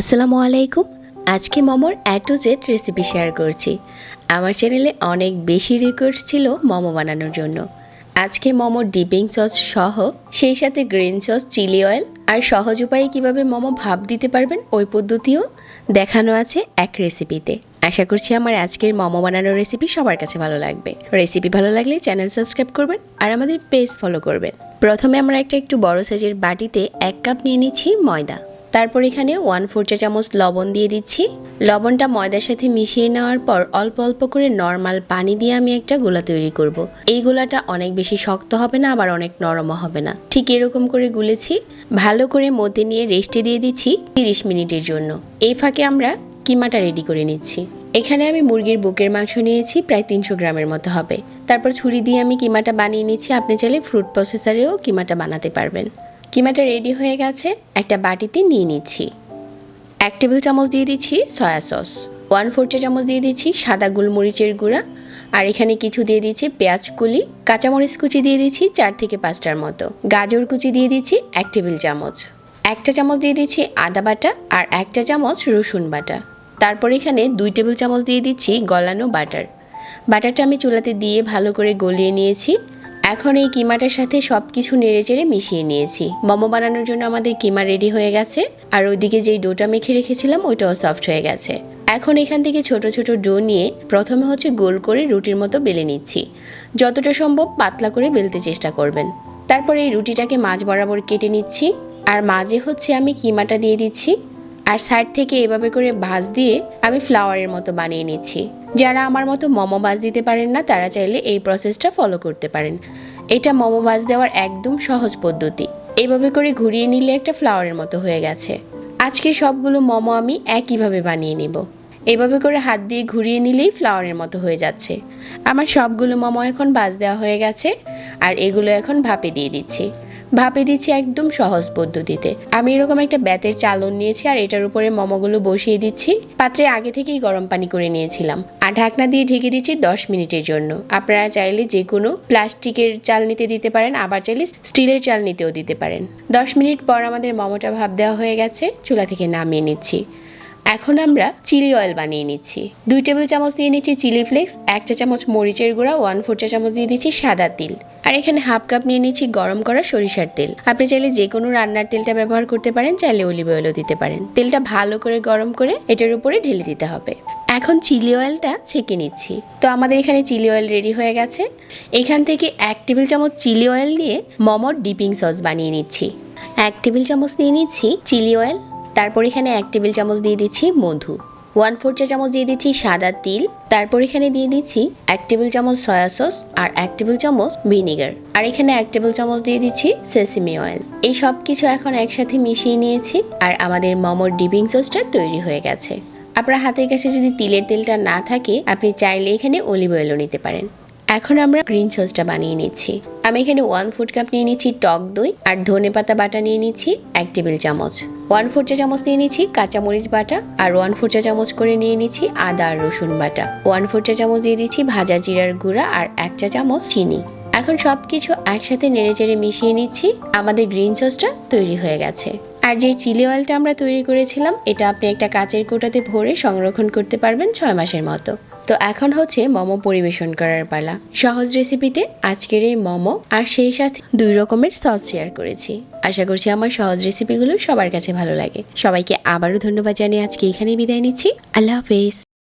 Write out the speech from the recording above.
আসসালামু আলাইকুম। আজকে মোমোর টু জেড রেসিপি শেয়ার করছি। আমার চ্যানেলে অনেক বেশি রিকোয়েস্ট ছিল মোমো বানানোর জন্য। আজকে মোমোর ডিপিং সস সহ সেই সাথে গ্রিন সস চিলি অয়েল আর সহজ উপায়ে কীভাবে মোমো ভাব দিতে পারবেন ওই পদ্ধতিও দেখানো আছে এক রেসিপিতে আশা করছি আমার আজকের মোমো বানানোর রেসিপি সবার কাছে ভালো লাগবে। রেসিপি ভালো লাগলে চ্যানেল সাবস্ক্রাইব করবেন আর আমাদের পেজ ফলো করবেন। প্রথমে আমরা একটা একটু বড় সাইজের বাটিতে এক কাপ নিয়ে নিচ্ছি ময়দা। তারপর এখানে ওয়ান ফোর চা চামচ লবণ দিয়ে দিচ্ছি। লবণটা ময়দার সাথে মিশিয়ে নেওয়ার পর অল্প অল্প করে নর্মাল পানি দিয়ে আমি একটা গোলা তৈরি করব। এই গোলাটা অনেক বেশি শক্ত হবে না, আবার অনেক নরমও হবে না। ঠিক এরকম করে গুলেছি। ভালো করে মধ্যে নিয়ে রেস্টে দিয়ে দিচ্ছি তিরিশ মিনিটের জন্য। এই ফাঁকে আমরা কিমাটা রেডি করে নিচ্ছি। এখানে আমি মুরগির বুকের মাংস নিয়েছি, প্রায় তিনশো গ্রামের মতো হবে। তারপর ছুরি দিয়ে আমি কিমাটা বানিয়ে নিচ্ছি। আপনি চাইলে ফ্রুট প্রসেসারেও কিমাটা বানাতে পারবেন। কিমাটা রেডি হয়ে গেছে, একটা বাটিতে নিয়ে নিচ্ছি। এক টেবিল চামচ দিয়ে দিচ্ছি সয়া সস, ওয়ান ফোর চা চামচ দিয়ে দিচ্ছি সাদা গোলমরিচের গুঁড়া, আর এখানে কিছু দিয়ে দিচ্ছি পেঁয়াজ কুলি, কাঁচামরিচ কুচি দিয়ে দিচ্ছি চার থেকে পাঁচটার মতো। গাজর কুচি দিয়ে দিচ্ছি এক টেবিল চামচ। একটা চামচ দিয়ে দিচ্ছি আদা বাটা আর একটা চামচ রসুন বাটা। তারপর এখানে দুই টেবিল চামচ দিয়ে দিচ্ছি গলানো বাটার। বাটারটা আমি চুলাতে দিয়ে ভালো করে গলিয়ে নিয়েছি। এখন এই কিমাটার সাথে সব কিছু নেড়ে চেড়ে মিশিয়ে নিয়েছি। মোমো বানানোর জন্য আমাদের কিমা রেডি হয়ে গেছে। আর ওইদিকে যেই ডোটা মেখে রেখেছিলাম, ওইটাও সফট হয়ে গেছে। এখন এখান থেকে ছোট ছোট ডো নিয়ে প্রথমে হচ্ছে গোল করে রুটির মতো বেলে নিচ্ছি। যতটা সম্ভব পাতলা করে বেলতে চেষ্টা করবেন। তারপর এই রুটিটাকে মাছ বরাবর কেটে নিচ্ছি। আর মাঝে হচ্ছে আমি কিমাটা দিয়ে দিচ্ছি। আর সাইড থেকে এভাবে করে ভাঁজ দিয়ে আমি ফ্লাওয়ারের মতো বানিয়ে নিচ্ছি। যারা আমার মতো মোমো বাজ দিতে পারেন না, তারা চাইলে এই প্রসেসটা ফলো করতে পারেন। এটা মোমো বাজ দেওয়ার একদম সহজ পদ্ধতি। এভাবে করে ঘুরিয়ে নিলে একটা ফ্লাওয়ারের মতো হয়ে গেছে। আজকে সবগুলো মোমো আমি একইভাবে বানিয়ে নিব। এভাবে করে হাত দিয়ে ঘুরিয়ে নিলেই ফ্লাওয়ারের মতো হয়ে যাচ্ছে। আমার সবগুলো মোমো এখন বাজ দেওয়া হয়ে গেছে, আর এগুলো এখন ভাপে দিয়ে দিচ্ছি। ভাপে দিচ্ছি একদম সহজ পদ্ধতিতে। আমি এরকম একটা ব্যাতের চালন নিয়েছি আর এটার উপরে মোমোগুলো বসিয়ে দিচ্ছি। পাত্রে আগে থেকেই গরম পানি করে নিয়েছিলাম। আর ঢাকনা দিয়ে ঢেকে দিচ্ছি দশ মিনিটের জন্য। আপনারা চাইলে যে কোনো প্লাস্টিকের চাল নিতে দিতে পারেন, আবার চাইলে স্টিলের চাল নিতেও দিতে পারেন। দশ মিনিট পর আমাদের মোমোটা ভাপ দেওয়া হয়ে গেছে। চুলা থেকে নামিয়ে নিচ্ছি। এখন আমরা চিলি অয়েল বানিয়ে নিচ্ছি। দুই টেবিল চামচ দিয়ে নিচ্ছি চিলি ফ্লেক্স, এক চা চামচ মরিচের গুঁড়া ওয়ান ফোর চা চামচ দিয়ে দিচ্ছি সাদা তিল। আর এখানে হাফ কাপ নিয়ে নিচ্ছি গরম করা সরিষার তেল। আপনি চাইলে যে কোনো রান্নার তেলটা ব্যবহার করতে পারেন, চাইলে অলিভ অয়েলও দিতে পারেন। তেলটা ভালো করে গরম করে এটার উপরে ঢেলে দিতে হবে। এখন চিলি অয়েলটা ছেঁকে নিচ্ছি। তো আমাদের এখানে চিলি অয়েল রেডি হয়ে গেছে। এখান থেকে এক টেবিল চামচ চিলি অয়েল নিয়ে মোমোর ডিপিং সস বানিয়ে নিচ্ছি। এক টেবিল চামচ নিয়ে নিচ্ছি চিলি অয়েল তারপর এখানে এক টেবিল চামচ দিয়ে দিচ্ছি মধু। ওয়ান ফোর চা চামচ দিয়ে দিচ্ছি সাদা তিল। তারপর এখানে দিয়ে দিচ্ছি এক টেবিল চামচ সয়া সস আর এক টেবিল চামচ ভিনিগার। আর এখানে এক টেবিল চামচ দিয়ে দিচ্ছি সেসিমি অয়েল। এই সব কিছু এখন একসাথে মিশিয়ে নিয়েছি আর আমাদের মোমোর ডিপিং সসটা তৈরি হয়ে গেছে। আপনার হাতের কাছে যদি তিলের তেলটা না থাকে, আপনি চাইলে এখানে অলিভ অয়েলও নিতে পারেন। এখন আমরা গ্রিন সসটা বানিয়ে নিচ্ছি। আমি এখানে ওয়ান ফুড কাপ নিয়ে নিচ্ছি টক দই আর ধনে পাতা বাটা নিয়ে নিচ্ছি এক টেবিল চামচ। ওয়ান ফোর চা চামচ নিয়ে নিচ্ছি কাঁচামরিচ বাটা আর ওয়ান ফোর চা চামচ করে নিয়ে নিচ্ছি আদা আর রসুন বাটা। ওয়ান ফোর চা চামচ দিয়ে দিচ্ছি ভাজা জিরার গুঁড়া আর এক চা চামচ চিনি। এখন সব কিছু একসাথে নেড়ে চেড়ে মিশিয়ে নিচ্ছি। আমাদের গ্রিন সসটা তৈরি হয়ে গেছে। আর যে চিলি অয়েলটা আমরা তৈরি করেছিলাম, এটা আপনি একটা কাচের কোটাতে ভরে সংরক্ষণ করতে পারবেন ছয় মাসের মতো। তো এখন হচ্ছে মোমো পরিবেশন করার পালা। সহজ রেসিপিতে আজকের এই মোমো আর সেই সাথে দুই রকমের সস শেয়ার করেছি। আশা করছি আমার সহজ রেসিপিগুলো সবার কাছে ভালো লাগে। সবাইকে আবারও ধন্যবাদ জানিয়ে আজকে এখানেই বিদায় নিচ্ছি। আল্লাহ হাফেজ।